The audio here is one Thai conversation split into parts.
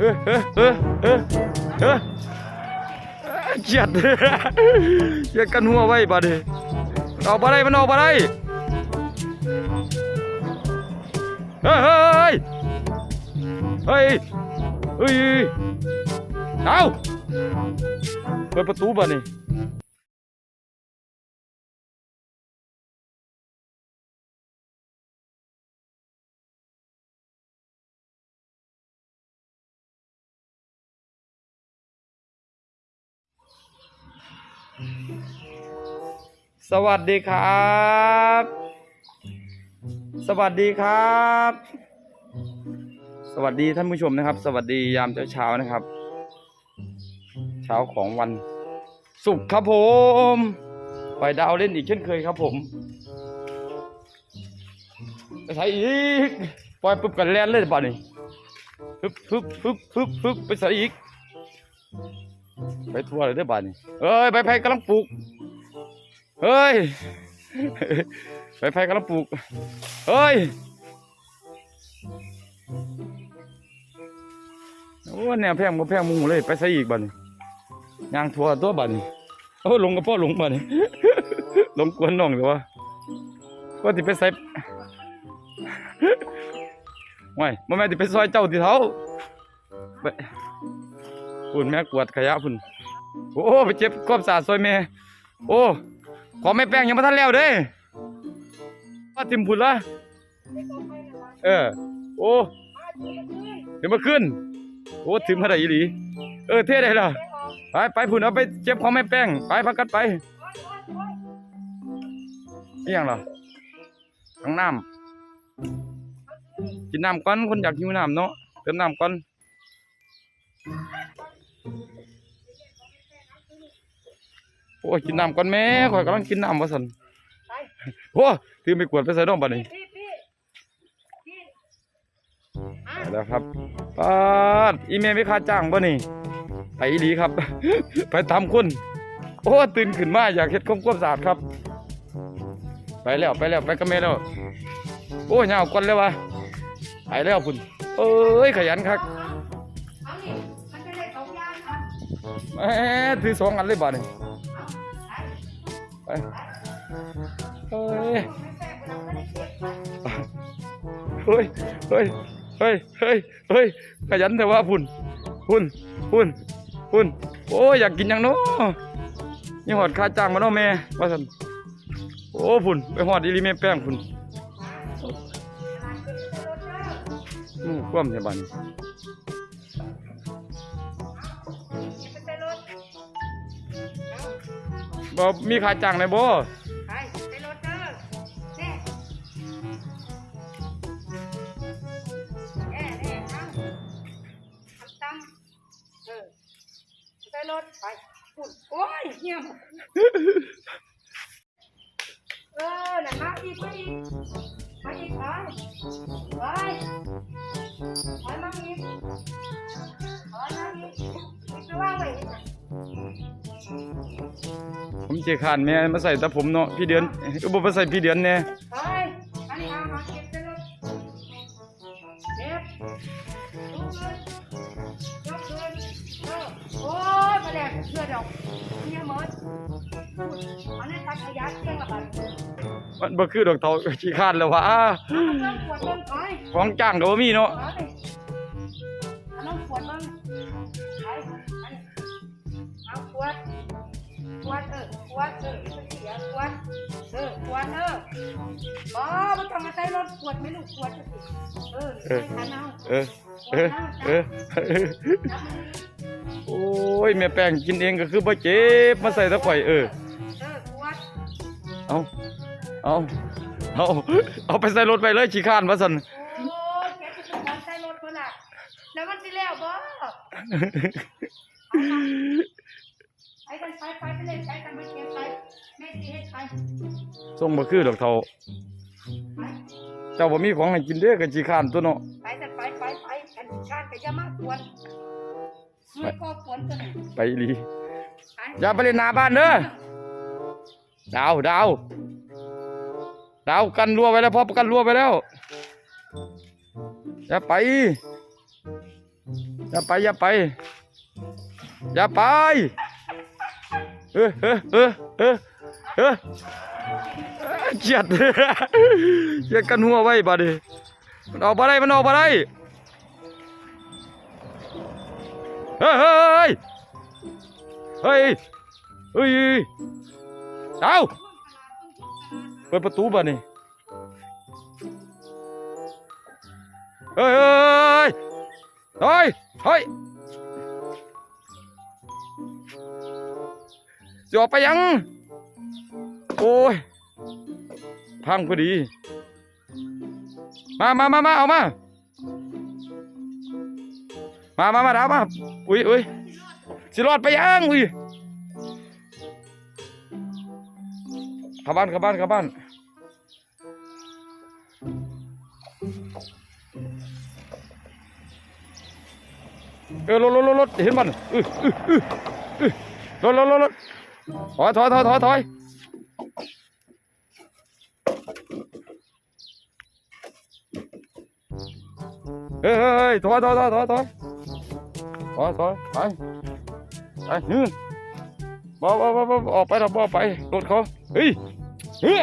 อเออเฮ้ยเฮ้ยเฮ้ยเกียดเกียดกันหัวไว้บัดนี้ออกมาได้มันออกมาได้เฮ้ยเฮ้ยเฮ้ยเฮ้ยเอาเปิดประตูบัดนี้ สวัสดีครับ สวัสดีครับ สวัสดีท่านผู้ชมนะครับ สวัสดียามเช้าๆนะครับ เช้าของวันศุกร์ครับผมปล่อยดาวเล่นอีกเช่นเคยครับผมไปใส่อีก ปล่อยปุ๊บกันแลนเลยป่ะนี่ปึ๊บปึ๊บปึ๊บปึ๊บปึ๊บไปใส่อีก ไปทั่วเลยได้บ้านนี่เอ้ยใบไผ่กำลังปลูกเฮ้ยใบไผ่กำลังปลูกเฮ้ยโอ้แนวแพงก็แพงหมูเลยไปใส่อีกบ้านนี่ยางทั่วตัวบ้านนี่โอ้ลงกับพ่อลงบ้านนี่ลงกวนน้องหรือวะก็ที่ไปใส่ไม่มาแม่ที่ไปซอยเจ้าที่เท้าไปพุ่นแม่กวดขยะพุ่น โอ้ไปเจ็บความสาดซอยแม่โอ้ขอแม่แป้งยังไม่ทันแล้วเด้ว่าติมพุ่นละเออโอ้ถึงมาขึ้น โอ้ถึงมาได้อีหลี เออเท่ได้ละไปไปพุ่นเอาไปเจ็บของแม่แป้งไปพักกันไปนี่ยังเหรอทั้งน้ำกินน้ำก่อนคนอยากหิวน้ำเนาะเติมน้ำก่อน โอ้ยกินน้ำก่อนแม่ข่อยกำลังกินน้ำว่าสันไปโอ้ถือไปกวดไปใส่ดองบัดนี้พี่พี่พี่อะไปแล้วครับปาดอีเมลไม่ค่าจ้างบ่นี่ไปอีหลีครับ ไปทำคุณโอ้ตื่นขึ้นมาอยากเฮ็ดความความสะอาดครับ ไปแล้วไปแล้วไปกับแม่แล้วโอ้ยยาวก่อนเลยวะไปแล้วพุ่นเอ้ยขยันครับเอานี่มันจะได้สองอย่างนะแหมถือสองอันเลยบัดนี้เอา ไปเฮ้ยเฮ้ยเฮ้ยเฮ้ยเฮ้ยเฮ้ยขยันแต่ว่าพุ่นพุ่นพุ่นพุ่นโอ้ยอยากกินยังเนาะนี่หอดค่าจ้างมาเนาะแม่ว่าสันโอ้พุ่นไปหอดอีลีแม่แป้งพุ่นอืมคว่ำใช่บ้าน บ่มีค่าจ้างไหนบ่ไปใส่รถเด้อแน่แน่แน่เอาทำตั้งเออใส่รถไปพูดโอ้ยเหี้ยเออน่ะมาอีกมาอีกมาอีกไป เจขานแม่มาใส่ต่ผมเนาะพี่เดือนก็บ่มาใส่พี่เดือนแน่ไปอันนี้เนี่ยวันบ่คือดอกเตาขี้คานแล้ววะเอเริ่มขวดเริ่มไปของจ้างก็บ่มีเนาะ ขวดเออขวดเออไม่เสียขวดเออขวดเอออ๋อมันต้องมาใส่รถขวดไม่รู้ขวดจะสิเออใส่ขันเอาเออเออเออโอ้ยแม่แป้งกินเองก็คือบ่เจ็บมาใส่ตะข่อยเออเออขวดเอาเอาเอาเอาไปใส่รถไปเลยขี้ข้านว่าสันโอ้ยแกจะต้องการใส่รถคนละแล้วมันสิแล้วบ่ ไปกันไปไปไปเลยใช้กันไปเก็บไปแม่สิเฮ็ดไปส่งบ่คือดอกเทาไปเจ้าบ่มีของให้กินเด้อก็ขี้ข้านตัวเนาะไปกันไปไปไปกันชาติก็อย่ามากวนไม่ก็กวนกันไปอีหลีไปอย่าไปเล่นหน้าบ้านเด้อดาวดาวดาวกันรั่วไปแล้วพอกันรั่วไปแล้วอย่าไปอย่าไปอย่าไปอย่าไป เออเออเออเออเออเจียดเจียดกันหัวไว้บัดนี้มันออกมาได้มันออกมาได้เฮ้ยเฮ้ยเฮ้ยเฮ้ยเอาเปิดประตูบัดนี้เฮ้ยเฮ้ยเฮ้ย จออกไปยัง โอ้ย พังพอดี มามามามาเอามา มามามาดาวมา อุ้ยอุ้ยสิรอดไปยัง อุ้ยข้าบ้านข้าบ้านข้าบ้านเออรถรถรถรถเห็นมันเออเออเออเออรถรถรถ ถอยถอยถอยถอยถอยเฮ้ยเฮ้ยเฮ้ยถอยถอยถอยถอยถอยถอยถอยไปไปฮึบ่บ่บ่บ่ออกไปเราบ่ไปรถเขาเฮ้ยเฮ้ย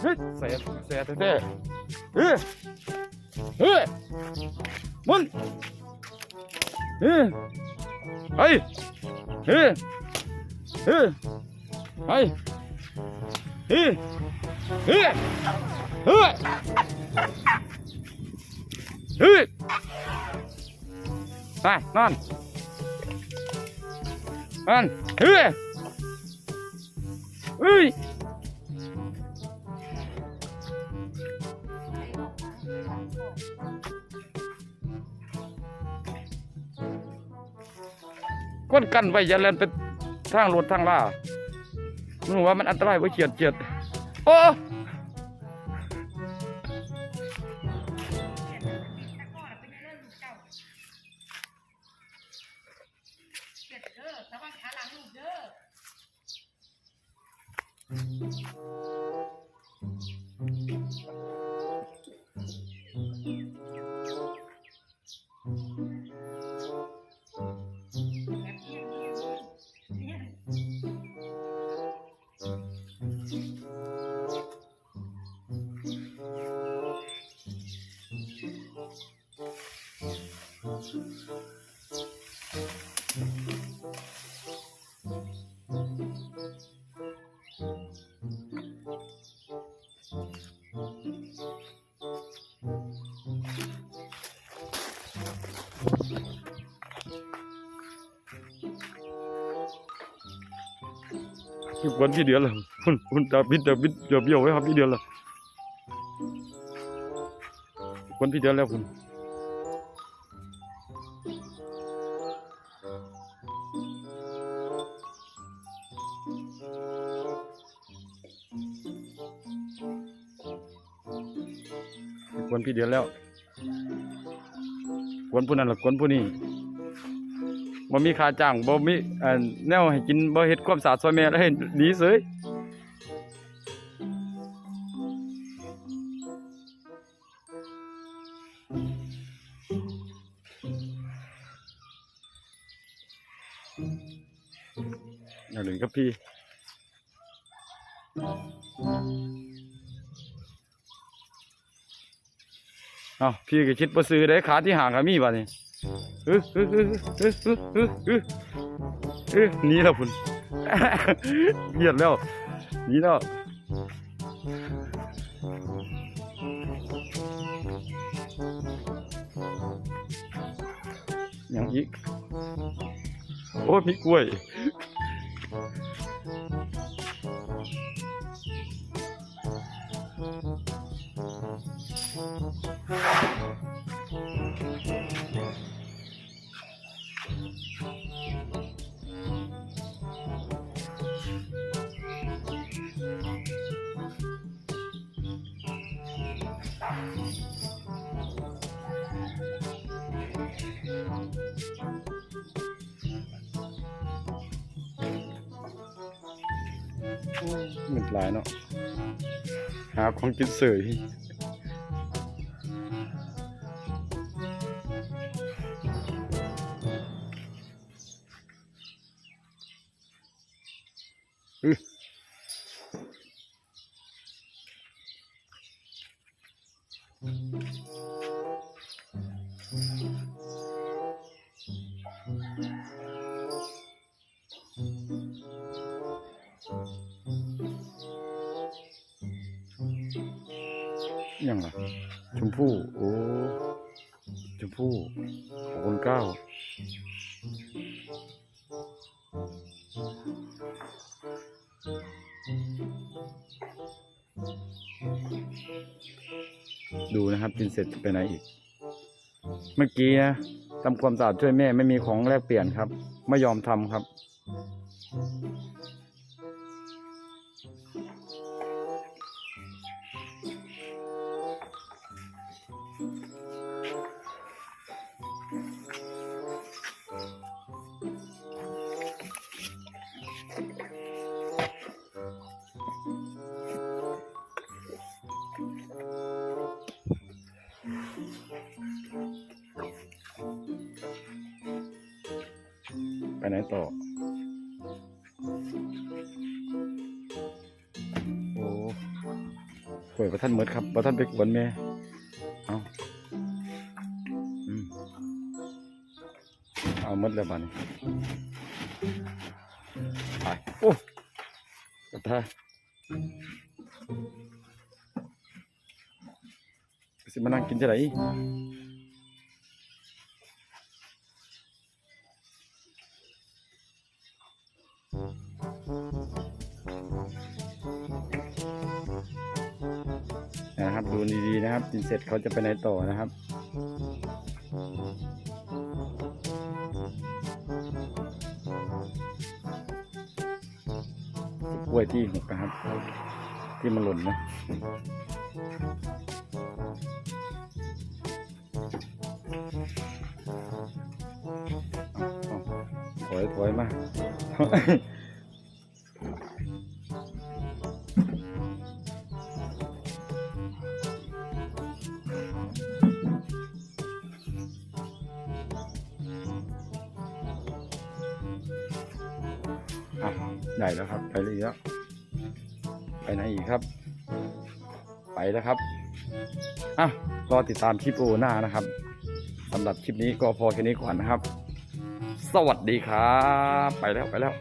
เฮ้ยเสียเสียแท้ๆเฮ้ยเฮ้ยมึงเฮ้ยเฮ้ย เฮ้ยเฮ้ยเฮ้ยเฮ้ยเฮ้ยเฮ้ยไปนอนนอนเฮ้ยเฮ้ยก้นกันไว้อย่าเล่นเป็น ทางรถทางล่าหนูว่ามันอันตรายว่าเฉียดเฉียดโอ้เก็บเด้อระวังขาหลังลูกเด้อ วันพี่เดือนละคุณคุณตาบิดตาบิดเดี๋ยวเบี้ยวไว้ครับพี่เดือนละวันพี่เดือนแล้วคุณกวนพี่เดือนแล้ว กวนผู้นั้นละกวนผู้นี้บ่มีค่าจ้างบ่มีเอ่อแนวให้กินบ่เฮ็ดความสะอาดซอยแม่เลยดีเสยอย่าลืมกับพี่ เอาพี่ก็คิดประซื้อได้ขาที่ห่างกับมีบ้านี่นี่แล้วพุ่นเหยียดแล้วนี่แล้วอย่างนี้โอ้มีกล้วย หลายเนาะ หาของกินเสย พู่โอ้ชมพู่ขอบคุณเก้าดูนะครับกินเสร็จไปไหนอีก เมื่อกี้นะทำความสะอาดช่วยแม่ไม่มีของแลกเปลี่ยนครับ ไม่ยอมทำครับ ไปไหนต่อ โอ้ป่วยประท่านเมดครับประท่านไปกวนแม่ หมดแล้วบ้านี้ไปโอ้กระทาสิมานั่งกินจะไหนนะครับดูดีๆนะครับกินเสร็จเขาจะไปไหนต่อนะครับ วยที่หกนะครับ ที่มันหล่นนะเอาเอาถอยถอยมา ไปนะครับอะรอติดตามคลิปโอหน้านะครับสำหรับคลิปนี้ก็พอแค่นี้ก่อนนะครับ สวัสดีครับ ไปแล้วไปแล้ว